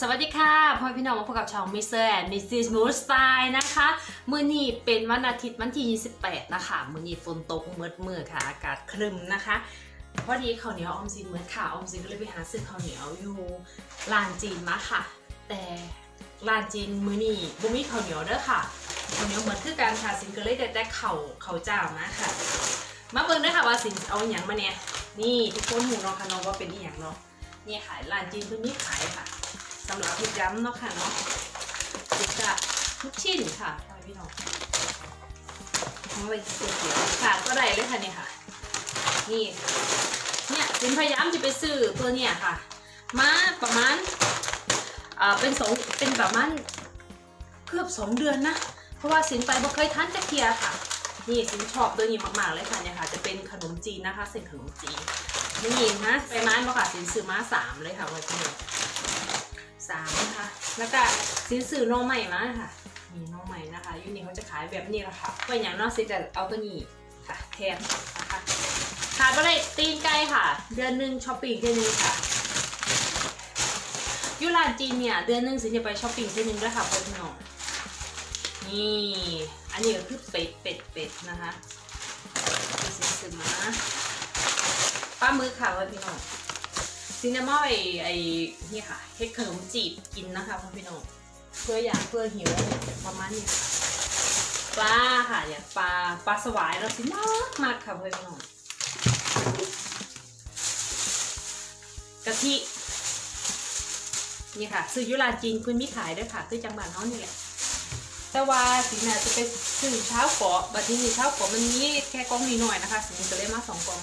สวัสดีค่ะพ่อพี่น้องมาพบกับช่องมิสเตอร์แอนด์มิสซิสมูสไตล์นะคะ มื้อนี้เป็นวันอาทิตย์วันที่ 28 นะคะ มื้อนี้ฝนตกเมืดมืดค่ะ อากาศครึมนะคะ พอดีข้าวเหนียวออมสินเหมืดค่ะ ออมสินก็เลยไปหาซื้อข้าวเหนียวอยู่ร้านจีนมาค่ะ แต่ร้านจีนมื้อนี้บ่มีข้าวเหนียวเด้อค่ะข้าวเหนียวเหมือนคือกันค่ะสินก็เลยได้แต่ข้าวข้าเจ้ามาค่ะ มาเบิ่งด้อค่ะว่าสินเอาอหยังมาเนี่ยนี่ทุกคนหูเนาะค่ะเนาะว่าเป็นอีหยังเนาะนี่ขายร้านจีนเพิ่นมีขายค่ะ สำหรับเห็ดย้ำเนาะค่ะเนาะเด็กจะทุกชิ้นค่ะพี่น้องเอาไปเสียค่ะก็ได้เลยค่ะเนี่ยค่ะ นี่ เนี่ยสินพยายามจะไปซื้อตัวเนี่ยค่ะ มาประมาณอ่าเป็นสองเป็นประมาณเกือบสองเดือนนะ เพราะว่าสินไปบ่เคยทานจักเทียค่ะ นี่สินชอบตัวนี้มากๆเลยค่ะเนี่ยค่ะ จะเป็นขนมจีนนะคะเส้นขนมจีนนี่นะไปม้านมาค่ะสินซื้อมาสามเลยค่ะวันนี้ สามนะคะ แล้วก็สินสื่อน้องใหม่มาค่ะมีน้องใหม่นะคะยูนี่เขาจะขายแบบนี้แหละค่ะเป็นอย่างนอกสิจะเอาตัวนี้ค่ะแทนนะคะขาดไปเลยตีนไก่ค่ะ เดือนหนึ่งช้อปปิ้งเทีนึงค่ะยูรานจีนเนี่ยเดือนหนึ่งสิจะไปช้อปปิ้งเทีนึงด้วยค่ะเพื่อนพี่น้องนี่อันนี้ก็คือเป็ดเป็ดเป็ดนะคะสินซื้อมาปลาหมึกค่ะเพื่อนพี่น้อง ซินนามอยไอ้นี่ค่ะเฮ็ดขนมจีบกินนะคะพ่อพี่น้องเพื่ออยากเพื่อหิวประมาณนี้ค่ะปลาค่ะอย่างปลาปลาสวายเราสิมากมากค่ะเพื่อนพี่น้องกะทินี่ค่ะซื้อยุราจีนคุณมีขายด้วยค่ะคือจังหวัดน้องนี่แหละแต่ว่าสิน่ะจะไปซื้อเช้าเกาะบัดนี้เช้าเกาะมันมีแค่กล่องนี้หน่อยนะคะสินก็เลยมาสองกล่อง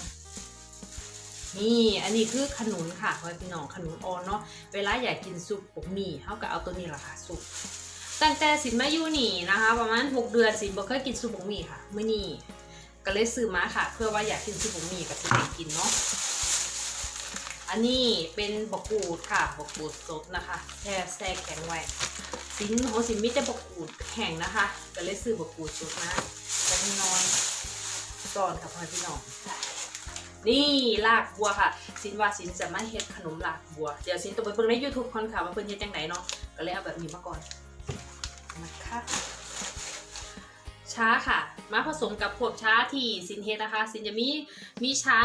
นี่อันนี้คือขนุนค่ะพ่อพี่น้องขนุนอ่อนเนาะเวลาอยากกินซุปบกหมี่เขาก็เอาตัวนี้แหละค่ะซุปตั้งแต่สินมาอยู่นี่นะคะ ประมาณ 6 เดือนสินบ่เคยกินซุปบกหมี่ค่ะเมื่อนี้ก็เลยซื้อมาค่ะ เพื่อว่าอยากกินซุปบกหมี่กับสิได้กินเนาะอันนี้เป็นบกกูดค่ะบกกูดสดนะคะแช่แช่แข็งไว้สินของสินมิจะบกกูดแข็งนะคะ ก็เลยซื้อบกกูดสดมาแต่น้อยก่อนค่ะพ่อพี่น้อง นี่ลากบัวค่ะสินว่าสินจะมาเฮ็ดขนมลากบัว เดี๋ยวสินต้องไปเบิ่งใน YouTube ก่อนค่ะว่าเพิ่นเฮ็ดจังไดเนาะก็เลยเอาแบบนี้มาก่อนนะคะช้าค่ะ มาผสมกับพวกช้าที่สินเฮ็ดนะคะ สินจะมีมีช้า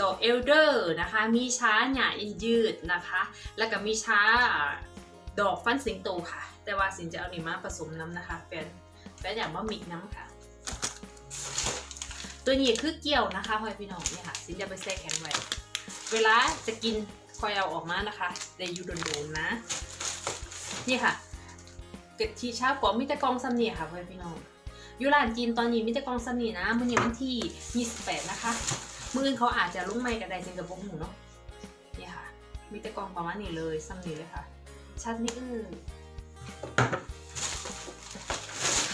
ดอกเอลเดอร์นะคะ มีช้าหญ้าอินยืดนะคะ แล้วก็มีช้าดอกฟันสิงโตค่ะ แต่ว่าสินจะเอานี่มาผสมน้ำนะคะแฟนแฟนอยากมามิกน้ำค่ะ ตัวนี้คือเกี่ยวนะคะพ่อพี่น้องเนี่ยค่ะสินจะไปแช่แข็งไว้ เวลาจะกินคอยเอาออกมานะคะแต่อยู่โดนๆนะ นี่ค่ะเกิดทีเช้าก่อนมิตรกองซัมนี่ค่ะพ่อพี่น้องอยูร้านจีนตอนนี้มิตรกองซัมนี่นะมันอยังวันที่ 28 นะคะ มืออื่นเขาอาจจะลุ้งไม่กันได้จริงกับพวกหมูเนาะนี่ค่ะ มิตรกองประมาณนี้เลยซัมนี่เลยค่ะชัดนี่อือ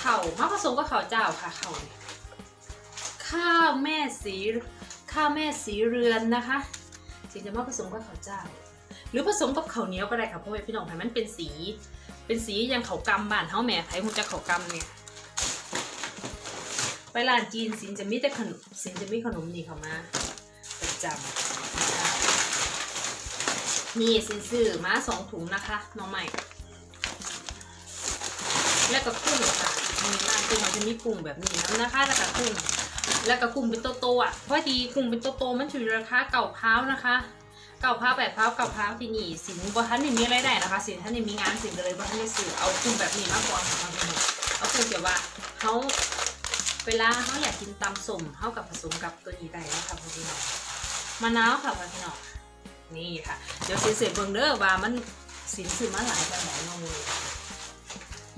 เข่ามาผสมกับเข่าเจ้าค่ะเข่าเนี่ย ข้าวแม่สีข้าวแม่สีเรือนนะคะถึงจะมาผสมกับข้าวเจ้า หรือผสมกับข้าวเหนียวก็ได้ค่ะเพราะว่าพี่น้องมันเป็นสี เป็นสีอย่างข้าวกำบ้านเฮาแม่ไผฮู้จักข้าวกำเนี่ยไปร้านจีนสินจะมีแต่ขนมสินจะมีขนมนี่เข้ามาประจำนี่สินซื้อมาสองถุงนะคะน้องใหม่ แล้วก็กุ้งค่ะมีร้านกุ้งมันจะมีกุ้งแบบนี้นะนะคะแล้วก็กุ้ง แล้วก็กุ้งเป็นโตๆอะเพราะดีกุ้งเป็นโตๆมันอยู่ในราคาเก่าเพ้าวนะคะเก่าพ้าวแบบพร้าวเก่าพ้าวที่นี่สินบ่ทันนี่มีอะไรได้นะคะ สินท่านนี่มีงานสินเลยบ่ทันได้ซื้อเอากุ้งแบบนี้มากกว่าค่ะเอากุ้งเอากุ้งเกี่ยวว่าเขาเวลาเขาอยากกินตำสมเขากับผสมกับตัวนี้ได้นะคะพี่น้องมะนาวค่ะพี่น้องนี่ค่ะ เดี๋ยวสินเสร็จเบิ่งเด้อว่ามันสินซื้อมาหลายแบบไหนน้องเลย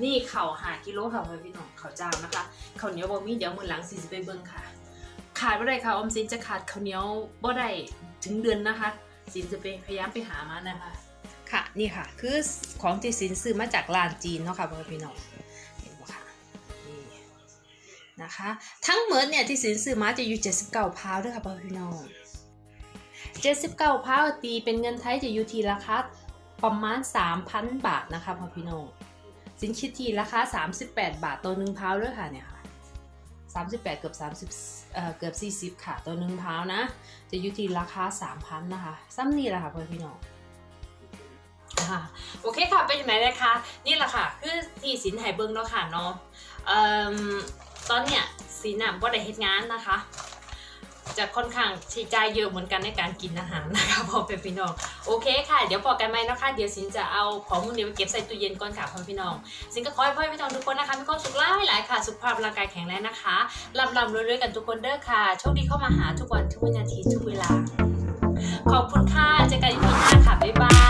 นี่เข่าหากิโลค่ะพ่อพี่น้องข้าเจ้านะคะเข้าเหนียวบ่มีเดี๋ยวมือหลังสิสิไปเบิ่งค่ะ ขาดบ่ได้ค่ะอมสินจะขาดเข้าเหนียวบ่ได้ถึงเดือนนะคะสินจะไปพยายามไปหามานะคะ ค่ะนี่ค่ะ คือของที่สินซื้อมาจากร้านจีนเนาะค่ะพ่อพี่น้องเห็นบ่ค่ะนี่นะคะ ทั้งหมดเนี่ยที่สินซื้อมาจะอยู่79พาวด้วยค่ะพ่อพี่น้อง79พาวตีเป็นเงินไทยจะอยู่ที่ราคาประมาณ 3,000 บาทนะคะพ่อพี่น้อง สินคิดทีราคา 38 บาทต่อหนึ่งพาวด้วยค่ะเนี่ยค่ะ 38 เกือบ30เอ่อเกือบ40 ค่ะต่อหนึ่งพาวนะ จะอยู่ที่ราคา 3,000 นะคะซ้ำนี่แหละค่ะเพื่อนพี่น้องอ่าโอเคค่ะ เป็นยังไงนะคะ นี่แหละค่ะ คือที่สินไห้เบิงเนาะค่ะเนาะตอนเนี้ยสินอะว่าได้เฮ็ดงานนะคะ จะค่อนข้างใช้จ่ายเยอะเหมือนกันในการกินอาหารนะคะพอเป็นพี่น้องโอเคค่ะ เดี๋ยวพอกันไหมนะคะเดี๋ยวสินจะเอาของมูลนี้ไปเก็บใส่ตู้เย็นก่อนค่ะพ่อพี่น้องสินก็ขอให้พ่อพี่น้องทุกคนนะคะมีความสุขหลายหลายค่ะ สุขภาพร่างกายแข็งแรงนะคะลำลำรวยๆกันทุกคนเด้อค่ะโชคดีเข้ามาหาทุกวันทุกวินาทีทุกเวลา ขอบคุณค่ะเจอกันอีกทีค่ะบ๊ายบาย